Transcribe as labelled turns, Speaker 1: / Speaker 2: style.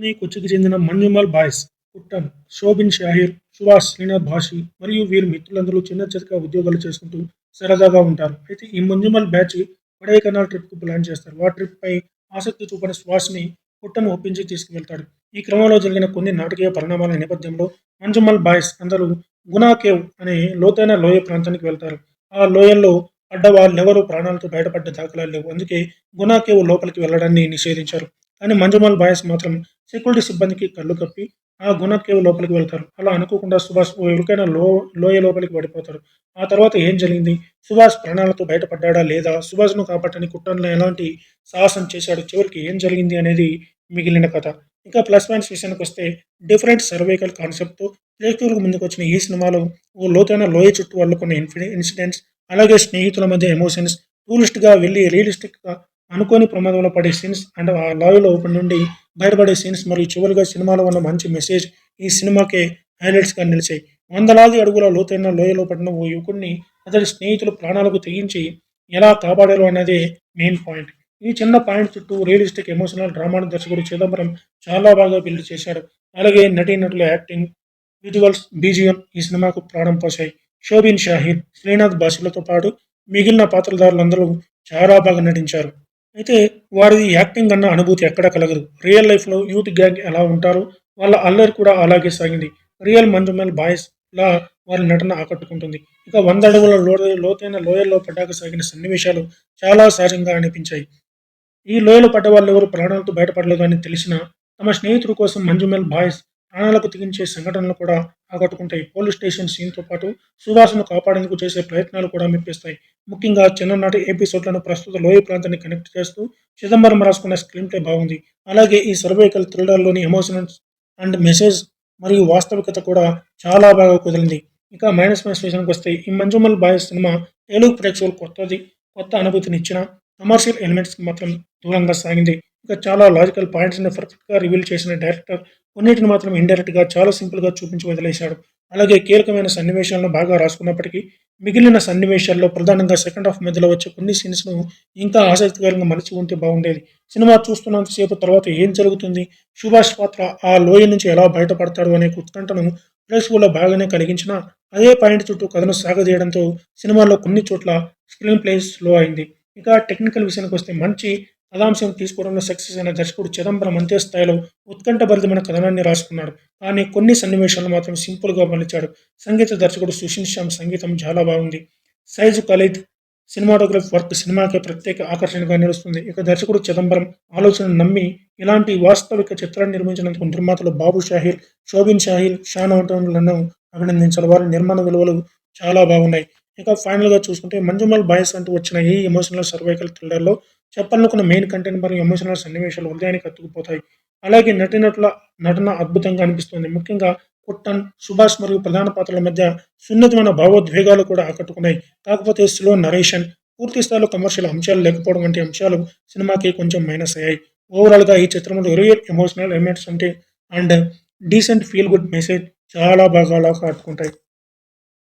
Speaker 1: పూణే కొచ్చికి చెందిన మంజుమల్ బాయ్స్ కుట్టన్ షోబిన్ షాహిర్ సుభాష్ శ్రీనాథ్ భాషి మరియు వీరి మిత్రులందరూ చిన్న చితక ఉద్యోగాలు చేసుకుంటూ సరదాగా ఉంటారు. అయితే ఈ మంజుమల్ బ్యాచ్ కొడైకెనాల్ ట్రిప్కు ప్లాన్ చేస్తారు. ఆ ట్రిప్ పై ఆసక్తి చూపని సుభాష్ని కుట్టను ఒప్పించి తీసుకువెళ్తాడు. ఈ క్రమంలో జరిగిన కొన్ని నాటకీయ పరిణామాల నేపథ్యంలో మంజుమల్ బాయ్స్ అందరూ గునా కేవ్ అనే లోతైన లోయ ప్రాంతానికి వెళ్తారు. ఆ లోయల్లో పడ్డ ఎవరు ప్రాణాలతో బయటపడ్డ దాఖలాలు లేవు. అందుకే గునా కేవ్ లోపలికి వెళ్ళడాన్ని నిషేధించారు. కానీ మంజుమల్ బాయ్స్ మాత్రం సెక్యూరిటీ సిబ్బందికి కళ్ళు కప్పి ఆ గుణకేవ్ లోపలికి వెళ్తారు. అలా అనుకోకుండా సుభాష్ ఓ లో లోయ లోపలికి పడిపోతారు. ఆ తర్వాత ఏం జరిగింది? సుభాష్ ప్రాణాలతో బయటపడ్డా లేదా? సుభాష్ను కాపాడని కుట్రలో ఎలాంటి సాహసం చేశాడు? చివరికి ఏం జరిగింది అనేది మిగిలిన కథ. ఇంకా ప్లస్ పాయింట్స్ విషయానికి వస్తే డిఫరెంట్ సర్వైకల్ కాన్సెప్ట్తో ప్రేక్షకులకు ముందుకు వచ్చిన ఈ సినిమాలో ఓ లోతైన లోయ చుట్టూ అల్లుకున్న ఇన్ఫి ఇన్సిడెంట్స్ అలాగే స్నేహితుల మధ్య ఎమోషన్స్ టూరిస్ట్గా వెళ్ళి రియలిస్టిక్గా అనుకోని ప్రమాదంలో పడే సీన్స్ అండ్ ఆ లాయలో ఓపెన్ నుండి బయటపడే సీన్స్ మరియు చివరిగా సినిమాలో ఉన్న మంచి మెసేజ్ ఈ సినిమాకే హైలైట్స్గా నిలిచాయి. వందలాది అడుగుల లోతైన లోయలో పడిన ఓ యువకుడిని అతడి స్నేహితులు ప్రాణాలకు తెగించి ఎలా కాపాడారు అన్నదే మెయిన్ పాయింట్ ఈ చిన్న పాయింట్ చుట్టూ రియలిస్టిక్ ఎమోషనల్ డ్రామాను దర్శకుడు చిదంబరం చాలా బాగా బిల్డ్ చేశాడు. అలాగే నటీనటుల యాక్టింగ్ విజువల్స్ బీజిఎం ఈ సినిమాకు ప్రాణం పోశాయి. షోబిన్ షాహీద్ శ్రీనాథ్ బాసులతో పాటు మిగిలిన పాత్రధారులందరూ చాలా బాగా నటించారు. అయితే వారిది యాక్టింగ్ అన్న అనుభూతి ఎక్కడ కలగదు. రియల్ లైఫ్లో యూత్ గ్యాంగ్ ఎలా ఉంటారో? వాళ్ళ అల్లరి కూడా అలాగే సాగింది. రియల్ మంజుమల్ బాయ్స్ లా వారి నటన ఆకట్టుకుంటుంది. ఇక వంద అడుగుల లో లోతైన లోయల్లో పడ్డాక సాగిన సన్నివేశాలు చాలా సహజంగా అనిపించాయి. ఈ లోయలో పడ్డ వాళ్ళు ఎవరు ప్రాణాలతో బయటపడలేదు అని తెలిసిన తమ స్నేహితుడు కోసం మంజుమల్ బాయ్స్ ప్రాణాలకు తెగించే సంఘటనలు కూడా ఆకట్టుకుంటాయి పోలీస్ స్టేషన్ సీన్తో పాటు సువాసను కాపాడేందుకు చేసే ప్రయత్నాలు కూడా మెప్పిస్తాయి. ముఖ్యంగా చిన్ననాటి ఎపిసోడ్లను ప్రస్తుత లోయ ప్రాంతాన్ని కనెక్ట్ చేస్తూ చిదంబరం రాసుకున్న స్క్రీన్ ప్లే బాగుంది. అలాగే ఈ సర్వైకల్ థ్రిల్లర్లోని ఎమోషనల్స్ అండ్ మెసేజ్ మరియు వాస్తవికత కూడా చాలా బాగా కుదిరింది. ఇక మైనస్ మైనస్ విషయానికి వస్తే ఈ మంజుమల్ బాయ్ సినిమా తెలుగు ప్రేక్షకులు కొత్తది కొత్త అనుభూతిని ఇచ్చిన కమర్షియల్ ఎలిమెంట్స్కి మాత్రం దూరంగా సాగింది. ఇంకా చాలా లాజికల్ పాయింట్స్ని పర్ఫెక్ట్గా రివీల్ చేసిన డైరెక్టర్ కొన్నిటిని మాత్రం ఇండైరెక్ట్గా చాలా సింపుల్గా చూపించి వదిలేశాడు. అలాగే కీలకమైన సన్నివేశాలను బాగా రాసుకున్నప్పటికీ మిగిలిన సన్నివేశాల్లో ప్రధానంగా సెకండ్ హాఫ్ మధ్యలో వచ్చే కొన్ని సీన్స్ను ఇంకా ఆసక్తికరంగా మలిచి ఉంటే బాగుండేది. సినిమా చూస్తున్నంతసేపు తర్వాత ఏం జరుగుతుంది? సుభాష్ పాత్ర ఆ లోయ నుంచి ఎలా బయటపడతాడు అనే ఉత్కంఠను ప్రేక్షకుల్లో బాగానే కలిగించిన అదే పాయింట్ చుట్టూ కథను సాగదీయడంతో సినిమాలో కొన్ని చోట్ల స్క్రీన్ ప్లే స్లో అయింది. ఇక టెక్నికల్ విషయానికి వస్తే మంచి కథాంశం తీసుకోవడంలో సక్సెస్ అయిన దర్శకుడు చిదంబరం అంతే స్థాయిలో ఉత్కంఠభరితమైన కథనాన్ని రాసుకున్నాడు. కానీ కొన్ని సన్నివేశాలు మాత్రం సింపుల్గా మలిచాడు. సంగీత దర్శకుడు సుషిన్ శ్యామ్ సంగీతం చాలా బాగుంది. సైజు ఖలీద్ సినిమాటోగ్రఫీ వర్క్ సినిమాకి ప్రత్యేక ఆకర్షణగా నిలుస్తుంది. ఇక దర్శకుడు చిదంబరం ఆలోచన నమ్మి ఇలాంటి వాస్తవిక చిత్రాన్ని నిర్మించినందుకు నిర్మాతలు బాబు షాహిల్ షోబిన్ షాహిల్ షాన్లను అభినందించాలి వారి నిర్మాణ విలువలు చాలా బాగున్నాయి. ఇక ఫైనల్గా చూసుకుంటే మంజుమల్ బాయ్స్ అంటూ వచ్చిన ఈ ఎమోషనల్ సర్వైకల్ థ్రిల్లర్లో చెప్పాలనుకున్న మెయిన్ కంటెంట్ మరియు ఎమోషనల్ సన్నివేశాలు హృదయానికి అతుకుపోతాయి. అలాగే నటినటుల నటన అద్భుతంగా అనిపిస్తుంది. ముఖ్యంగా కుట్టన్ సుభాష్ మరియు ప్రధాన పాత్రల మధ్య సున్నితమైన భావోద్వేగాలు కూడా ఆకట్టుకున్నాయి. కాకపోతే స్లో నరేషన్ పూర్తి స్థాయిలో కమర్షియల్ అంశాలు లేకపోవడం వంటి అంశాలు సినిమాకి కొంచెం మైనస్ అయ్యాయి. ఓవరాల్గా ఈ చిత్రంలో రియల్ ఎమోషనల్ ఎలిమెంట్స్ అంటే and decent feel good message చాలా బాగా అలా ఆకట్టుకుంటాయి